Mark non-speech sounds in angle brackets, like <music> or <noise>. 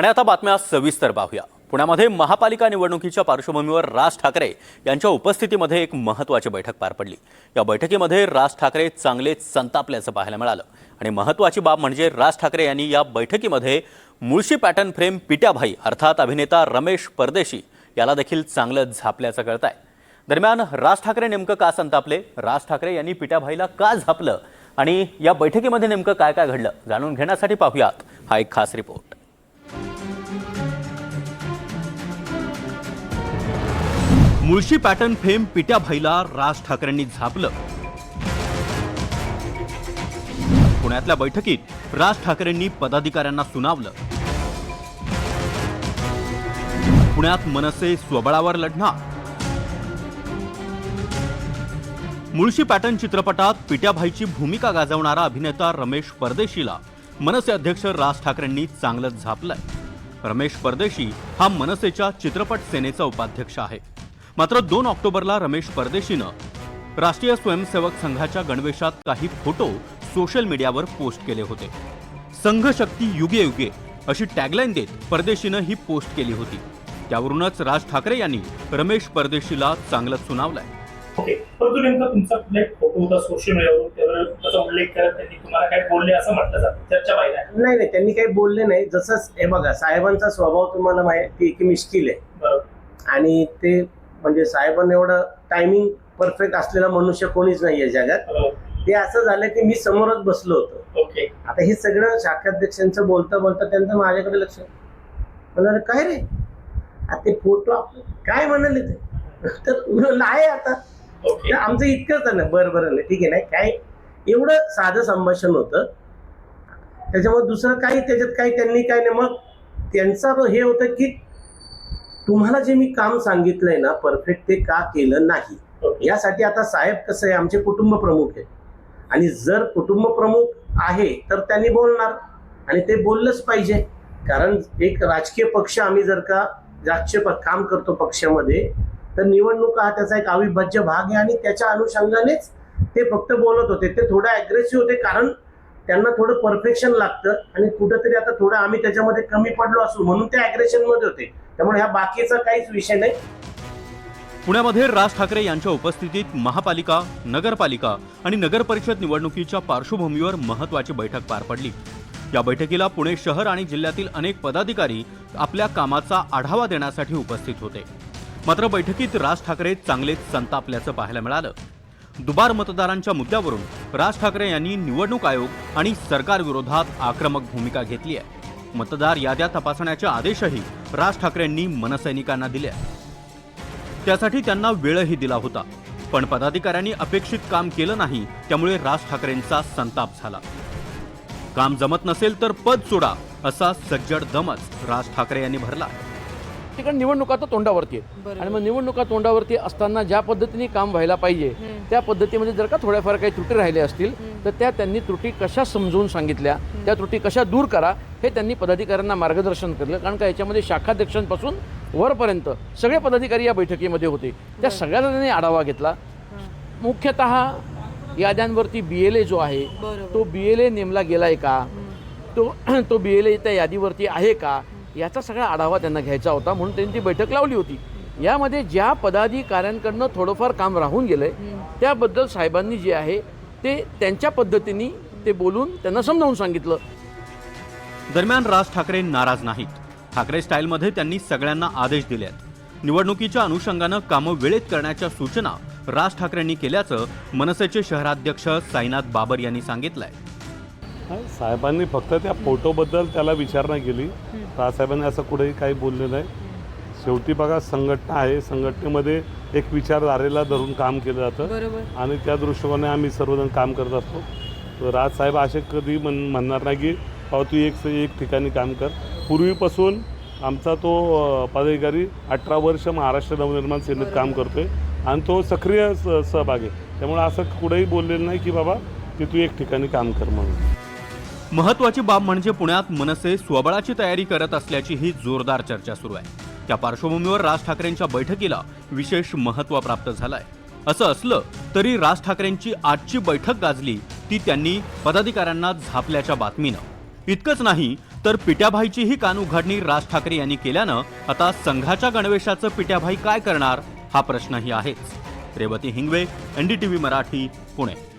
आणि आता बातम्या सविस्तर पाहूया. पुण्यामध्ये महापालिका निवडणुकीच्या पार्श्वभूमीवर राज ठाकरे यांच्या उपस्थितीमध्ये एक महत्त्वाची बैठक पार पडली. या बैठकीमध्ये राज ठाकरे चांगलेच संतापल्याचं पाहायला मिळालं. आणि महत्त्वाची बाब म्हणजे राज ठाकरे यांनी या बैठकीमध्ये मुळशी पॅटर्न फ्रेम पिट्याभाई अर्थात अभिनेता रमेश परदेशी याला देखील चांगलं झापल्याचं कळत आहे दरम्यान राज ठाकरे नेमकं का संतापले? राज ठाकरे यांनी पिट्याभाईला का झापलं? आणि या बैठकीमध्ये नेमकं काय काय घडलं? जाणून घेण्यासाठी पाहूयात हा एक खास रिपोर्ट. मुळशी पॅटर्न फेम पिट्याभाईला राज ठाकरेंनी झापलं. पुण्यातल्या बैठकीत राज ठाकरेंनी पदाधिकाऱ्यांना सुनावलं. पुण्यात मनसे स्वबळावर लढणार. मुळशी पॅटर्न चित्रपटात पिट्याभाईची भूमिका गाजवणारा अभिनेता रमेश परदेशीला मनसे अध्यक्ष राज ठाकरेंनी चांगलंच झापलंय. रमेश परदेशी हा मनसेच्या चित्रपट सेनेचा उपाध्यक्ष आहे. मात्र दोन ऑक्टोबरला रमेश परदेशीनं राष्ट्रीय स्वयंसेवक संघाच्या गणवेशात काही फोटो सोशल मीडियावर पोस्ट केले होते. संघ शक्ती युगे युगे अशी टॅगलाईन देत परदेशीनं ही पोस्ट केली होती. त्यावरूनच राज ठाकरे यांनी रमेश परदेशीला चांगलंच सुनावलंय. ओके. परंतु नेमका तुमचा कुठला एक फोटो होता सोशल मीडियावर त्यावर त्याचा उल्लेख करत त्यांनी तुम्हाला काय बोलले असं म्हटलं जातं. चर्चा बाहेर आहे. नाही नाही. त्यांनी काही बोलले नाही. जसं हे बघा साहेबांचा स्वभाव तुम्हाला माहिती आहे की मिश्किल आहे. बरोबर. आणि ते म्हणजे साहेबांना एवढं टायमिंग परफेक्ट असलेला मनुष्य कोणीच नाही आहे जगात. बरोबर. ते असं झालं की मी समोरच बसलो होतो. आता हे सगळं शाखाध्यक्षांचं बोलता बोलता त्यांचं माझ्याकडे लक्ष म्हणाले काय रे? आता ते फोटो काय म्हणाले ते? <laughs> तर आहे आता. आमचं इतकंच आहे ना बरं बरं नाही ठीक आहे नाही काय? एवढं साधं संभाषण होतं. त्याच्यामुळे दुसरं काही त्याच्यात काही त्यांनी काय नाही मग त्यांचा हे होतं की तुम्हाला जे मी काम सांगितलंय ना परफेक्ट ते का केलं नाही? यासाठी आता साहेब कसं आहे आमचे कुटुंब प्रमुख आहे आणि जर कुटुंब प्रमुख आहे तर त्यांनी बोलणार. आणि ते बोललंच पाहिजे. कारण एक राजकीय पक्ष आम्ही जर का राजकीय काम करतो पक्षामध्ये तर निवडणूक हा त्याचा एक अविभाज्य भाग आहे आणि त्याच्या अनुषंगानेच ते फक्त बोलत होते. ते थोडं अग्रेसिव्ह होते कारण त्यांना थोडं परफेक्शन लागतं आणि कुठंतरी आता थोडं आम्ही त्याच्यामध्ये कमी पडलो असू म्हणून ते अग्रेशनमध्ये होते. त्यामुळे ह्या बाकीचा काहीच विषय नाही. पुण्यामध्ये राज ठाकरे यांच्या उपस्थितीत महापालिका नगरपालिका आणि नगर परिषद निवडणुकीच्या पार्श्वभूमीवर महत्वाची बैठक पार पडली. या बैठकीला पुणे शहर आणि जिल्ह्यातील अनेक पदाधिकारी आपल्या कामाचा आढावा देण्यासाठी उपस्थित होते. मात्र बैठकीत राज ठाकरे चांगलेच संतापल्याचं पाहायला मिळालं. दुबार मतदारांच्या मुद्द्यावरून राज ठाकरे यांनी निवडणूक आयोग आणि सरकारविरोधात आक्रमक भूमिका घेतली आहे. मतदार याद्या तपासण्याचे आदेशही राज ठाकरेंनी मनसैनिकांना दिले. त्यासाठी त्यांना वेळही दिला होता. पण पदाधिकाऱ्यांनी अपेक्षित काम केलं नाही त्यामुळे राज ठाकरेंचा संताप झाला. काम जमत नसेल तर पद सोडा असा सज्जड दमच राज ठाकरे यांनी भरला. ठिकाणी निवडणुका तर तोंडावरती आहेत. आणि मग निवडणुका तोंडावरती असताना ज्या पद्धतीने काम व्हायला पाहिजे. त्या पद्धतीमध्ये जर का थोड्याफार काही त्रुटी राहिल्या असतील तर त्या त्यांनी त्रुटी कशा समजून सांगितल्या त्या त्रुटी कशा दूर करा हे त्यांनी पदाधिकाऱ्यांना मार्गदर्शन केलं. कारण का याच्यामध्ये शाखाध्यक्षांपासून वरपर्यंत सगळे पदाधिकारी या बैठकीमध्ये होते. त्या सगळ्याचा त्यांनी आढावा घेतला. मुख्यतः याद्यांवरती बी एल ए जो आहे. तो बी एल ए नेमला गेलाय का? तो तो बी एल ए त्या यादीवरती आहे का? याचा सगळा आढावा त्यांना घ्यायचा होता म्हणून त्यांनी ती बैठक लावली होती. यामध्ये ज्या पदाधिकाऱ्यांकडनं थोडंफार काम राहून गेलंय त्याबद्दल साहेबांनी जे आहे ते त्यांच्या पद्धतीने ते बोलून त्यांना समजावून सांगितलं. दरम्यान राज ठाकरे नाराज नाहीत. ठाकरे स्टाईलमध्ये त्यांनी सगळ्यांना आदेश दिले आहेत निवडणुकीच्या अनुषंगानं कामं वेळेत करण्याच्या सूचना राज ठाकरेंनी केल्याचं मनसेचे शहराध्यक्ष साईनाथ बाबर यांनी सांगितलंय. नाही, साहेबांनी फक्त त्या फोटोबद्दल त्याला विचारणा केली. राजसाहेबांनी असं कुठेही काही बोलले नाही. शेवटी बघा संघटना आहे. संघटनेमध्ये एक विचारधारेला धरून काम केलं जातं. आणि त्या दृष्टिकोनाने आम्ही सर्वजण काम करत असतो. तर राजसाहेब असे कधी म्हण म्हणणार नाही की बाबा तू एक एक ठिकाणी काम कर. पूर्वीपासून आमचा तो पदाधिकारी अठरा वर्ष महाराष्ट्र नवनिर्माण सेनेत काम करतोय. आणि तो सक्रिय स सहभाग आहे. त्यामुळे असं कुठेही बोललेलं नाही की बाबा की तू एक ठिकाणी काम कर म्हणून. महत्वाची बाब म्हणजे पुण्यात मनसे स्वबळाची तयारी करत असल्याची ही जोरदार चर्चा सुरू आहे. त्या पार्श्वभूमीवर राज ठाकरेंच्या बैठकीला विशेष महत्त्व प्राप्त झालंय. असं असलं तरी राज ठाकरेंची आजची बैठक गाजली ती त्यांनी पदाधिकाऱ्यांना झापल्याच्या बातमीनं. इतकंच नाही तर पिट्याभाईचीही कान उघडणी राज ठाकरे यांनी केल्यानं आता संघाच्या गणवेशाचं पिट्याभाई काय करणार हा प्रश्नही आहेच. रेवती हिंगवे एनडीटीव्ही मराठी पुणे.